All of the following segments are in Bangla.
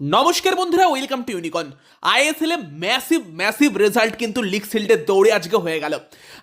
নমস্কার বন্ধুরা welcome to Unicon ISL a massive massive result কিন্তু লিগ সিল্ডের দৌড়ে আজকে হয়ে গেল।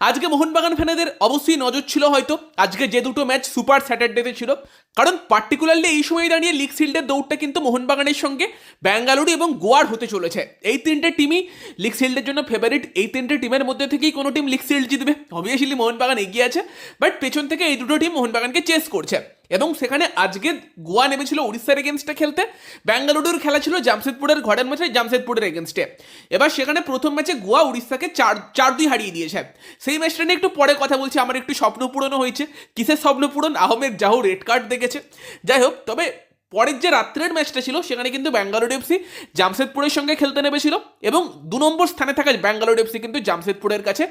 আজকে মোহনবাগান ফ্যানেদের অবশ্যই নজর ছিল হয়তো, আজকে যে দুটো ম্যাচ সুপার স্যাটারডেতে ছিল। কারণ পার্টিকুলারলি এই সময় দাঁড়িয়ে লিগ সিল্ডের দৌড়টা কিন্তু মোহনবাগানের সঙ্গে ব্যাঙ্গালুরু এবং গোয়ার হতে চলেছে। এই তিনটে টিমই লিগ সিল্ডের জন্য ফেভারিট এই তিনটে টিমের মধ্যে থেকেই কোনো টিম লিগ সিল্ড জিতবে। অবভিয়াসলি মোহনবাগান এগিয়ে আছে বাট পেছন থেকে এই দুটো টিম মোহনবাগানকে চেস করছে। এবং সেখানে আজকে গোয়া নেমেছিল উড়িষ্যার এগেনস্টে খেলতে। ব্যাঙ্গালুরুর খেলা ছিল জামশেদপুরের ঘরের ম্যাচে জামশেদপুরের এগেনস্টে এবার সেখানে প্রথম ম্যাচে গোয়া উড়িষ্যাকে চার চার দুই হারিয়ে দিয়েছে। সেই ম্যাচটা নিয়ে একটু পরে কথা বলছি, আমার একটু স্বপ্ন পূরণও হয়েছে। কিসের স্বপ্ন পূরণ? আহমেদ জাহু রেড কার্ড দেখেছে। যাই হোক, তবে পরের যে রাত্রের ম্যাচটা ছিল, সেখানে কিন্তু ব্যাঙ্গালোর এফসি জামশেদপুরের সঙ্গে খেলতে নেমেছিল এবং দু নম্বর স্থানে থাকা ব্যাঙ্গালোর এফসি কিন্তু জামশেদপুরের কাছে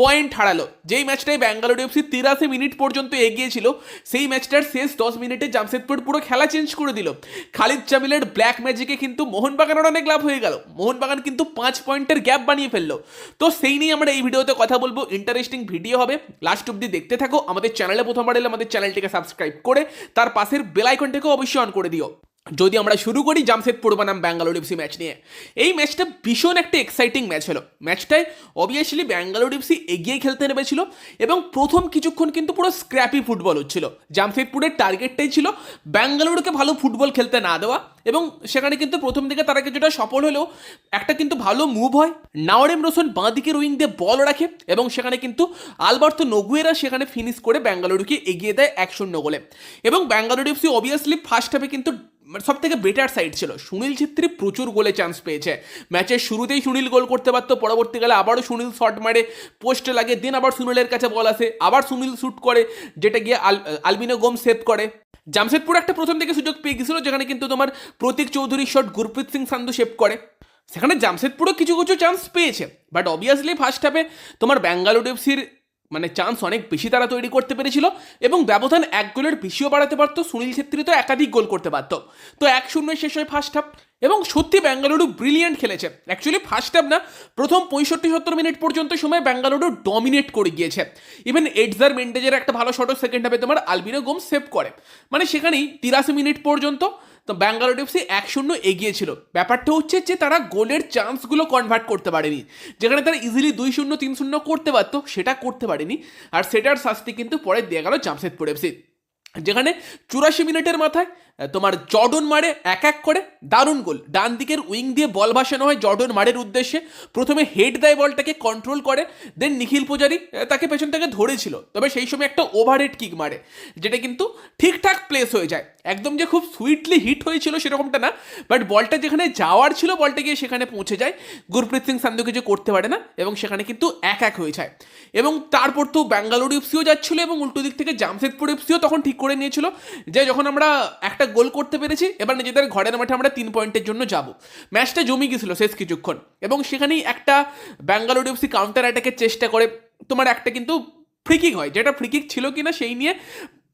পয়েন্ট হারালো। যেই ম্যাচটায় ব্যাঙ্গালোর এফসি তিরাশি মিনিট পর্যন্ত এগিয়ে ছিল সেই ম্যাচটার শেষ দশ মিনিটে জামশেদপুর পুরো খেলা চেঞ্জ করে দিল। খালিদ জামিলের ব্ল্যাক ম্যাজিকে কিন্তু মোহনবাগানের অনেক লাভ হয়ে গেল। মোহনবাগান কিন্তু পাঁচ পয়েন্টের গ্যাপ বানিয়ে ফেলল। তো সেই নিয়ে আমরা এই ভিডিওতে কথা বলব। ইন্টারেস্টিং ভিডিও হবে। লাস্ট অব্দি দেখতে থাকো। আমাদের চ্যানেলে প্রথমবার এলে আমাদের চ্যানেলটিকে সাবস্ক্রাইব করে, তার পাশের বেল আইকনটাকে অবশ্যই অন করে দিও। যদি আমরা শুরু করি জামশেদপুর বনাম ব্যাঙ্গালোর এফসি ম্যাচ নিয়ে। এই ম্যাচটা ভীষণ একটা এক্সাইটিং ম্যাচ হলো। ম্যাচটায় অবভিয়াসলি ব্যাঙ্গালোর এফসি এগিয়ে খেলতে নেমেছিল এবং প্রথম কিছুক্ষণ কিন্তু পুরো স্ক্র্যাপি ফুটবল হচ্ছিল। জামশেদপুরের টার্গেটটাই ছিল ব্যাঙ্গালোরকে ভালো ফুটবল খেলতে না দেওয়া। এবং সেখানে কিন্তু প্রথম দিকে তারা কিছুটা সফল হলেও একটা কিন্তু ভালো মুভ হয়। নাওয়ারেম রোশন বাঁ দিকের উইং দিয়ে বল রাখে এবং সেখানে কিন্তু আলবার্তো নগুয়েরা সেখানে ফিনিশ করে ব্যাঙ্গালুরুকে এগিয়ে দেয় এক শূন্য গোলে। এবং ব্যাঙ্গালুরু এফসি অবভিয়াসলি ফার্স্ট হাফে কিন্তু সব থেকে বেটার সাইড ছিল। সুনীল ছেত্রী প্রচুর গোলে চান্স পেয়েছে। ম্যাচের শুরুতেই সুনীল গোল করতে পারতো, পরবর্তীকালে আবারও সুনীল শট মারে পোস্টে লাগে দিন আবার সুনীলের কাছে বল আসে, আবার সুনীল শ্যুট করে, যেটা গিয়ে আল আলবিনো গোম সেভ করে। জামশেদপুর একটা প্রথম থেকে সুযোগ পেয়ে গেছিল, যেখানে কিন্তু তোমার প্রতীক চৌধুরীর শট গুরপ্রীত সিং সান্ধু সেভ করে। সেখানে জামশেদপুরও কিছু কিছু চান্স পেয়েছে বাট অবভিয়াসলি ফার্স্ট হাফে তোমার ব্যাঙ্গালোর এফসির মানে চান্স অনেক বেশি তারা তৈরি করতে পেরেছিল এবং ব্যবধান এক গোলের বেশিও বাড়াতে পারতো, সুনীল ছেত্রী তো একাধিক গোল করতে পারতো। তো এক শূন্য শেষ হয় ফার্স্ট হাফ এবং সত্যি ব্যাঙ্গালুরু ব্রিলিয়েন্ট খেলেছে। অ্যাকচুয়ালি ফার্স্ট হাফ না, প্রথম পঁয়ষট্টি সত্তর মিনিট পর্যন্ত সময় ব্যাঙ্গালুরু ডমিনেট করে গিয়েছে। ইভেন এডজার মেন্ডেজের একটা ভালো শট সেকেন্ড হাফে তোমার আলবিনো গোম সেভ করে। মানে সেখানেই তিরাশি মিনিট পর্যন্ত তো ব্যাঙ্গালোর এফসি এক শূন্য এগিয়েছিল ব্যাপারটা হচ্ছে যে তারা গোলের চান্সগুলো কনভার্ট করতে পারেনি। যেখানে তারা ইজিলি দুই শূন্য, তিন শূন্য করতে পারতো, সেটা করতে পারেনি। আর সেটার শাস্তি কিন্তু পরে দেওয়া গেল জামশেদপুর এফসি যেখানে চুরাশি মিনিটের মাথায় তোমার জর্ডন মারে এক এক করে, দারুণ গোল। ডান দিকের উইং দিয়ে বল ভাসানো হয় জর্ডন মারের উদ্দেশ্যে। প্রথমে হেড দেয় বলটাকে কন্ট্রোল করে দেন নিখিল পূজারি তাকে পেছন থেকে ধরেছিল। তবে সেই সময় একটা ওভারহেড কিক মারে, যেটা কিন্তু ঠিকঠাক প্লেস হয়ে যায়। একদম যে খুব সুইটলি হিট হয়েছিল সেরকমটা না বাট বলটা যেখানে যাওয়ার ছিল, বলটা গিয়ে সেখানে পৌঁছে যায়। গুরপ্রীত সিং সান্ধু কিছু করতে পারে না, এবং সেখানে কিন্তু এক এক হয়ে যায়। এবং তারপর তো ব্যাঙ্গালোর এফসিও যাচ্ছিল, এবং উল্টো দিক থেকে জামশেদপুর এফসিও তখন ঠিক করে নিয়েছিল, যে যখন আমরা একটা গোল করতে পেরেছি, এবার নিজেদের ঘরের মাঠে আমরা তিন পয়েন্টের জন্য যাব। ম্যাচটা জমি গেছিল শেষ কিছুক্ষণ, এবং সেখানেই একটা ব্যাঙ্গালোর এফসি কাউন্টার অ্যাটাকের চেষ্টা করে তোমার একটা কিন্তু ফ্রিকিক হয়, যেটা ফ্রিকিক ছিল কিনা সেই নিয়ে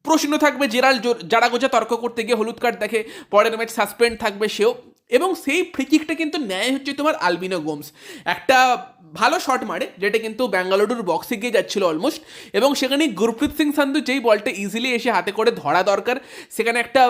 প্রশ্ন থাকবে, জেরাল যারা গোজা তর্ক করতে গিয়ে হলুদ কার্ড দেখে পরের ম্যাচ সাসপেন্ড থাকবে সেও, এবং সেই ফ্রিকিকটা কিন্তু ন্যায় হচ্ছে তোমার আলবিনো গোমস একটা ভালো শট মারে, যেটা কিন্তু ব্যাঙ্গালুরুর বক্সে গিয়ে যাচ্ছিল অলমোস্ট এবং সেখানে গুরপ্রীত সিং সান্ধু যেই বলটা ইজিলি এসে হাতে করে ধরা দরকার, সেখানে একটা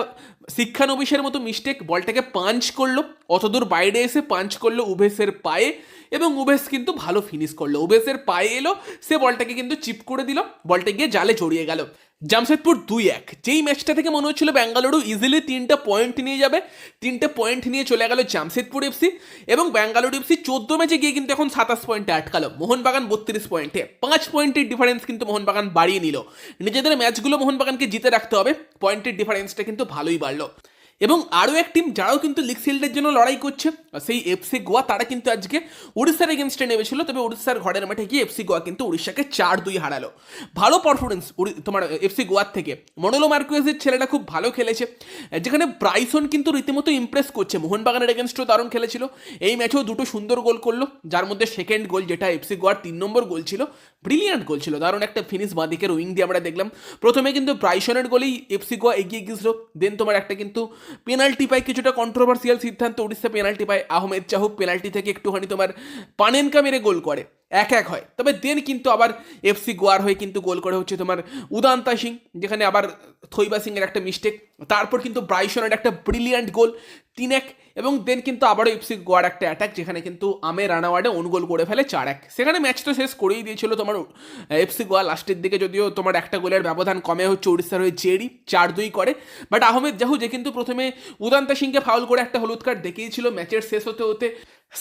শিক্ষানবিশের মতো মিস্টেক বলটাকে পাঞ্চ করল, অতদূর বাইরে এসে পাঞ্চ করল উভেসের পায়ে, এবং উভেস কিন্তু ভালো ফিনিশ করল। উভেসের পায়ে এলো, সে বলটাকে কিন্তু চিপ করে দিল, বলটা গিয়ে জালে জড়িয়ে গেল। জামশেদপুর দুই এক, যেই ম্যাচটা থেকে মনে হচ্ছিল ব্যাঙ্গালুরু ইজিলি তিনটা পয়েন্ট নিয়ে যাবে, তিনটে পয়েন্ট নিয়ে চলে গেল জামশেদপুর এফসি এবং ব্যাঙ্গালুরু এফসি চোদ্দ ম্যাচে গিয়ে কিন্তু এখন সাতাশ পয়েন্টে আটকালো। মোহনবাগান বত্রিশ পয়েন্টে পাঁচ পয়েন্টের ডিফারেন্স কিন্তু মোহনবাগান বাড়িয়ে নিল। নিজেদের ম্যাচগুলো মোহনবাগানকে জিতে রাখতে হবে। পয়েন্টের ডিফারেন্সটা কিন্তু ভালোই বাড়লো। এবং আরও এক টিম যারাও কিন্তু লিগ শিল্ডের জন্য লড়াই করছে, সেই এফসি গোয়া, তারা কিন্তু আজকে উড়িষ্যার এগেনস্টে নেমেছিল, তবে উড়িষ্যার ঘরের মাঠে গিয়ে এফসি গোয়া কিন্তু উড়িষ্যাকে চার দুই হারালো। ভালো পারফরমেন্স তোমার এফসি গোয়ার থেকে। মনোলো মার্কুয়েসের ছেলেটা খুব ভালো খেলেছে, যেখানে ব্রাইসন কিন্তু রীতিমতো ইমপ্রেস করছে। মোহনবাগানের এগেনস্টও দারুণ খেলেছিল। এই ম্যাচেও দুটো সুন্দর গোল করল, যার মধ্যে সেকেন্ড গোল যেটা এফসি গোয়ার তিন নম্বর গোল ছিল ব্রিলিয়ান্ট গোল ছিল। দারুণ একটা ফিনিশ বাঁদিকের উইং দিয়ে আমরা দেখলাম। প্রথমে কিন্তু ব্রাইসনের গোলেই এফসি গোয়া এগিয়ে গিয়েছিল দেন তোমার একটা কিন্তু পেনাল্টি পায় কিছুটা কন্ট্রোভার্সিয়াল সিদ্ধান্ত, উড়িষ্যা পেনাল্টি পায় আহমেদ চাহু, পেনাল্টি থেকে একটুখানি তোমার পানেনকা মেরে গোল করে, এক এক হয়। তবে দেন কিন্তু আবার এফসি গোয়ার হয়ে কিন্তু গোল করে হচ্ছে তোমার উদান্তা সিং, যেখানে আবার থৈবা সিংয়ের একটা মিস্টেক তারপর কিন্তু ব্রাইসনের একটা ব্রিলিয়ান্ট গোল তিন এক এবং দেন কিন্তু আবারও এফসি গোয়ার একটা অ্যাটাক যেখানে কিন্তু আমে রানাওয়ার্ডে অনুগোল করে ফেলে চার এক। সেখানে ম্যাচ তো শেষ করেই দিয়েছিল তোমার এফসি গোয়া লাস্টের দিকে যদিও তোমার একটা গোলের ব্যবধান কমে হচ্ছে উড়িষ্যার হয়ে জেরি চার দুই করে। বাট আহমেদ জাহু যে কিন্তু প্রথমে উদান্তা সিংকে ফাউল করে একটা হলুদ কার্ড দেখিয়েছিল ম্যাচের শেষ হতে হতে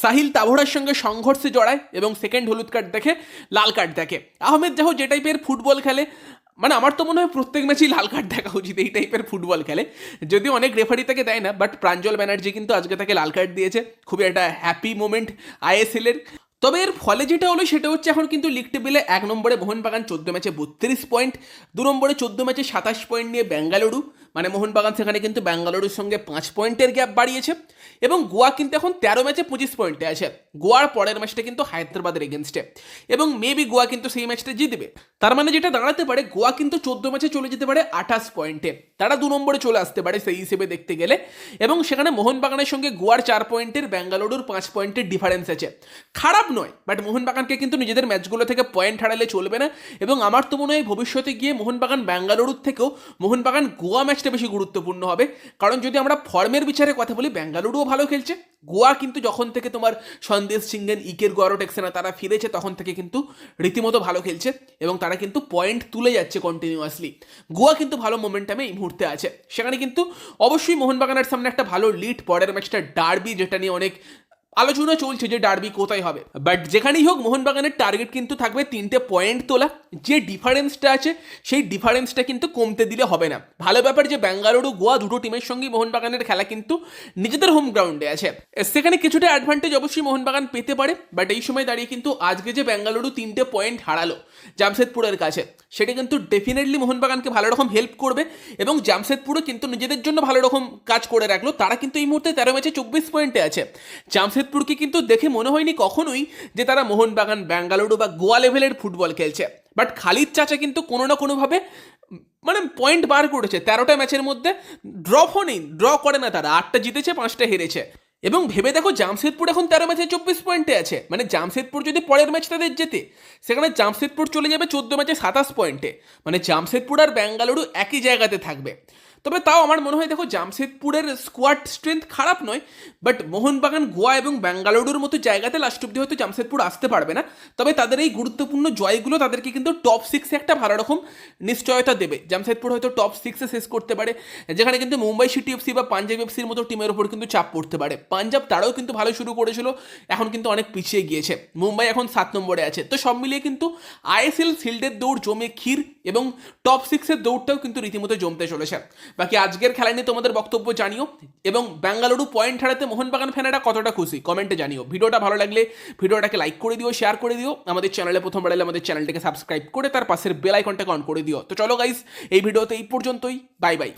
সাহিল তাভোরার সঙ্গে সংঘর্ষে জড়ায় এবং সেকেন্ড হলুদ কার্ড দেখে লাল কার্ড দেখে। আহমেদ জাহু যে টাইপের ফুটবল খেলে মানে আমার তো মনে হয় প্রত্যেক ম্যাচেই লাল কার্ড দেখা উচিত এই টাইপের ফুটবল খেলে। যদি অনেক রেফারি তাকে দেয় না বাট প্রাঞ্জল ব্যানার্জি কিন্তু আজকে তাকে লাল কার্ড দিয়েছে। খুবই একটা হ্যাপি মোমেন্ট আইএসএল এর তবে এর ফলে যেটা হলো সেটা হচ্ছে এখন কিন্তু লিগ টেবিলে এক নম্বরে মোহনবাগান, চোদ্দ ম্যাচে বত্রিশ পয়েন্ট দু নম্বরে চোদ্দ ম্যাচে সাতাশ পয়েন্ট নিয়ে বেঙ্গালুরু মানে মোহনবাগান সেখানে কিন্তু বেঙ্গালুরুর সঙ্গে পাঁচ পয়েন্টের গ্যাপ বাড়িয়েছে এবং গোয়া কিন্তু এখন তেরো ম্যাচে পঁচিশ পয়েন্টে আছে। গোয়ার পরের ম্যাচটা কিন্তু হায়দ্রাবাদের এগেনস্টে এবং মেবি গোয়া কিন্তু সেই ম্যাচটা জিতবে। তার মানে যেটা দাঁড়াতে পারে, গোয়া কিন্তু চোদ্দ ম্যাচে চলে যেতে পারে আঠাশ পয়েন্টে তারা দু নম্বরে চলে আসতে পারে সেই হিসেবে দেখতে গেলে। এবং সেখানে মোহনবাগানের সঙ্গে গোয়ার চার পয়েন্টের বেঙ্গালুরুর পাঁচ পয়েন্টের ডিফারেন্স আছে। খারাপ নয় বাট মোহনবাগানকে কিন্তু নিজেদের ম্যাচগুলো থেকে পয়েন্ট হারালে চলবে না। এবং আমার তো মনে হয় ভবিষ্যতে গিয়ে মোহনবাগান বেঙ্গালুরুর থেকেও মোহনবাগান গোয়া ম্যাচটা বেশি গুরুত্বপূর্ণ হবে। কারণ যদি আমরা ফর্মের বিচারে কথা বলি বেঙ্গালুরুও ভালো খেলছে। গোয়া কিন্তু যখন থেকে তোমার সন্দেশ সিংহেন ইকের, গোয়ারো, টেক্সেনা তারা ফিরেছে, তখন থেকে কিন্তু রীতিমতো ভালো খেলছে। এবং তারা কিন্তু পয়েন্ট তুলে যাচ্ছে কন্টিনিউয়াসলি গোয়া কিন্তু ভালো মোমেন্টামে এই মুহূর্তে আছে। সেখানে কিন্তু অবশ্যই মোহনবাগানের সামনে একটা ভালো লিড পরের ম্যাচটা ডার্বি যেটা নিয়ে অনেক আলোচনা চলছে যে ডার্বি কোথায় হবে। বাট যেখানেই হোক, মোহনবাগানের টার্গেট কিন্তু থাকবে তিনটে পয়েন্ট তোলা। যে ডিফারেন্সটা আছে, সেই ডিফারেন্সটা কিন্তু কমতে দিলে হবে না। ভালো ব্যাপার যে বেঙ্গালুরু গোয়া দুটো টিমের সঙ্গে মোহনবাগানের খেলা কিন্তু নিজেদের হোম গ্রাউন্ডে আছে। সেখানে কিছুটা অ্যাডভান্টেজ অবশ্যই মোহনবাগান পেতে পারে। বাট এই সময় দাঁড়িয়ে কিন্তু আজকে যে বেঙ্গালুরু তিনটে পয়েন্ট হারালো জামশেদপুরের কাছে সেটা কিন্তু ডেফিনেটলি মোহনবাগানকে ভালো রকম হেল্প করবে এবং জামশেদপুরও কিন্তু নিজেদের জন্য ভালো রকম কাজ করে রাখল। তারা কিন্তু এই মুহূর্তে তেরো ম্যাচে চব্বিশ পয়েন্টে আছে। জামশেদপুরকে কিন্তু দেখে মনে হয়নি কখনোই যে তারা মোহনবাগান বেঙ্গালুরু বা গোয়া লেভেলের ফুটবল খেলছে। বাট খালিদ চাচা কিন্তু কোনো না কোনোভাবে মানে পয়েন্ট বার করেছে। তেরোটা ম্যাচের মধ্যে ড্রপও নেই ড্র করে না তারা। আটটা জিতেছে, পাঁচটা হেরেছে। এবং ভেবে দেখো জামশেদপুর এখন তেরো ম্যাচে চব্বিশ পয়েন্টে আছে। মানে জামশেদপুর যদি পরের ম্যাচ তাদের জেতে, সেখানে জামশেদপুর চলে যাবে চোদ্দ ম্যাচে সাতাশ পয়েন্টে মানে জামশেদপুর আর বেঙ্গালুরু একই জায়গাতে থাকবে। তবে তাও আমার মনে হয় দেখো জামশেদপুরের স্কোয়াড স্ট্রেংথ খারাপ নয় বাট মোহনবাগান, গোয়া এবং বেঙ্গালুরুর মতো জায়গাতে লাস্ট অব্দি হয়তো জামশেদপুর আসতে পারবে না। তবে তাদের এই গুরুত্বপূর্ণ জয়গুলো তাদেরকে কিন্তু টপ সিক্সে একটা ভালো রকম নিশ্চয়তা দেবে। জামশেদপুর হয়তো টপ সিক্সে শেষ করতে পারে, যেখানে কিন্তু মুম্বাই সিটি এফসি বা পাঞ্জাব এফসির মতো টিমের উপর কিন্তু চাপ পড়তে পারে। পাঞ্জাব তারাও কিন্তু ভালো শুরু করেছিল, এখন কিন্তু অনেক পিছিয়ে গিয়েছে। মুম্বাই এখন সাত নম্বরে আছে। তো সব মিলিয়ে কিন্তু আইএসএল ফিল্ডের দৌড় জমে ক্ষীর এবং টপ সিক্সের দৌড়টাও কিন্তু রীতিমতো জমতে চলেছে। বাকি আজকের খেলা নিয়ে তোমাদের বক্তব্য জানিও এবং বেঙ্গালুরু পয়েন্ট হারাতে মোহনবাগান ফ্যানেরা কতটা খুশি? কমেন্টে জানিও। ভিডিওটা ভালো লাগলে ভিডিওটাকে লাইক করে দিও শেয়ার করে দিও। আমাদের চ্যানেলে প্রথম এলে আমাদের চ্যানেলটাকে সাবস্ক্রাইব করে তার পাশের বেল আইকনটাকে অন করে দিও। তো চলো গাইস এই ভিডিওতে এই পর্যন্তই। Bye bye